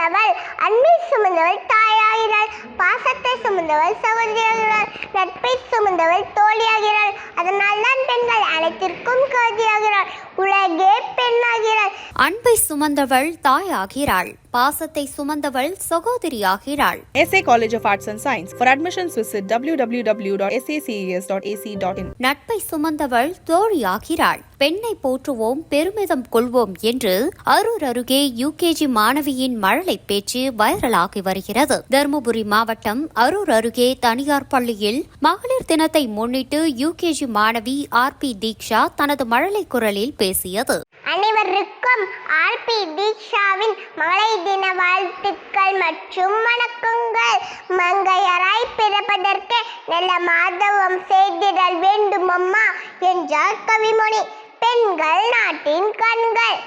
சுமந்தவள் அன்பை சுமந்தவள் தாயாகிறாள் பாசத்தை சுமந்தவள் சகோதரியாகிறாள் நட்பை சுமந்தவள் தோழியாகிறாள். அதனால் தான் பெண்கள் அனைத்திற்கும் கருதியாகிறாள் உலகே பெண்ணாகிறாள். அன்பை சுமந்தவள் தாயாகிறாள். பாசத்தை சுமந்தவள் சகோதரியாகிறாள். SA College of Arts and Science. For admissions, visit www.saces.ac.in. நட்பை சுமந்தவள் தோழியாகிறாள். பெண்ணை போற்றுவோம் பெருமிதம் கொள்வோம் என்று அரூர் அருகே யூகேஜி மாணவியின் மழலை பேச்சு வைரலாகி வருகிறது. தருமபுரி தருமபுரி மாவட்டம் அரூர் அருகே தனியார் பள்ளியில் மகளிர் தினத்தை முன்னிட்டு யுகேஜி மாணவி ஆர் பி தீக்ஷா தனது மழலை குரலில் பேசியது. அனைவருக்கும் ஆர் பி தீக்ஷாவின் மழை தின வாழ்த்துக்கள் மற்றும் வணக்கங்கள். மங்கையராய் பிறப்பதற்கு நல்ல மாதவம் செய்திடல் வேண்டும் அம்மா என்றார் கவிமொழி. பெண்கள் நாட்டின் கண்கள்.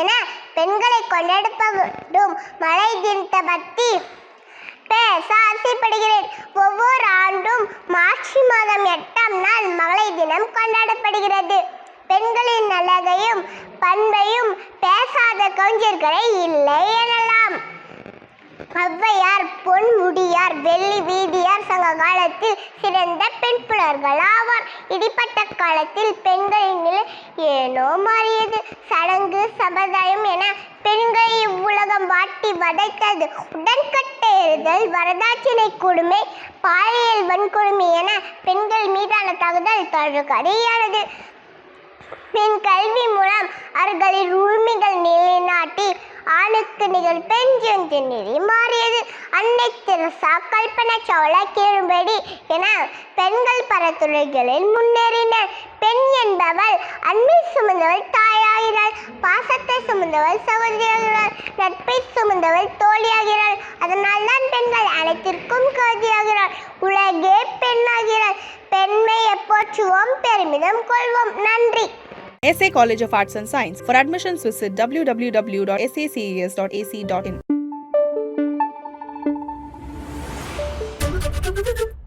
என பெண்களை கொண்டாடப்படும் மழை தினத்தை பற்றி பேச ஆசைப்படுகிறேன் ஒவ்வொரு ஆண்டும் மார்ச் மாதம் எட்டாம் நாள் மகளிர் தினம் கொண்டாடப்படுகிறது. பெண்களின் அழகையும் பண்பையும் பேசாத கவிஞர்களே இல்லை எனலாம். ஔவையார் பொன்முடியார் வெள்ளி வீதியார் சங்க காலத்தில் சிறந்த பெண் புலர்கள் ஆவார். இடிப்பட்ட காலத்தில் பெண்களின் நிலை ஏனோ மாறியது. சடங்கு சம்பிரதாயம் என பெண்கள் இவ்வுலகம் வாட்டி வதைத்தது. உடன்கட்டை உடன்கட்டெழுதல் வரதாட்சினை கொடுமை பாலியல் வன்கொடுமை என பெண்கள் மீதான தாக்குதல் தொடர்கதையானது. பெண் கல்வி மூலம் அவர்களின் உரிமைகள் நிலைநாட்டி ஆணுக்கு நிகழ் பெண் என்று நெறி மாறியது. அன்னை தெரசா கல்பனா சவுலா கேளும்படி என பெண்கள் பல துறைகளில் முன்னேறின பெண் என்பவள் அன்பை சுமந்தவள் தாயாகிறாள் பாசத்தை சுமந்தவள் சகோதரியாகிறாள் நட்பை சுமந்தவள் தோழியாகிறாள். அதனால் தான் பெண்கள் அனைத்திற்கும் கருதியாகிறாள் உலகே பெண்ணாகிறாள். பெண்மையை போற்றுவோம் பெருமிதம் கொள்வோம். நன்றி. College of arts and science for admission Susi W W W dot Arts and Science. For admissions, visit www.sacas.ac.in.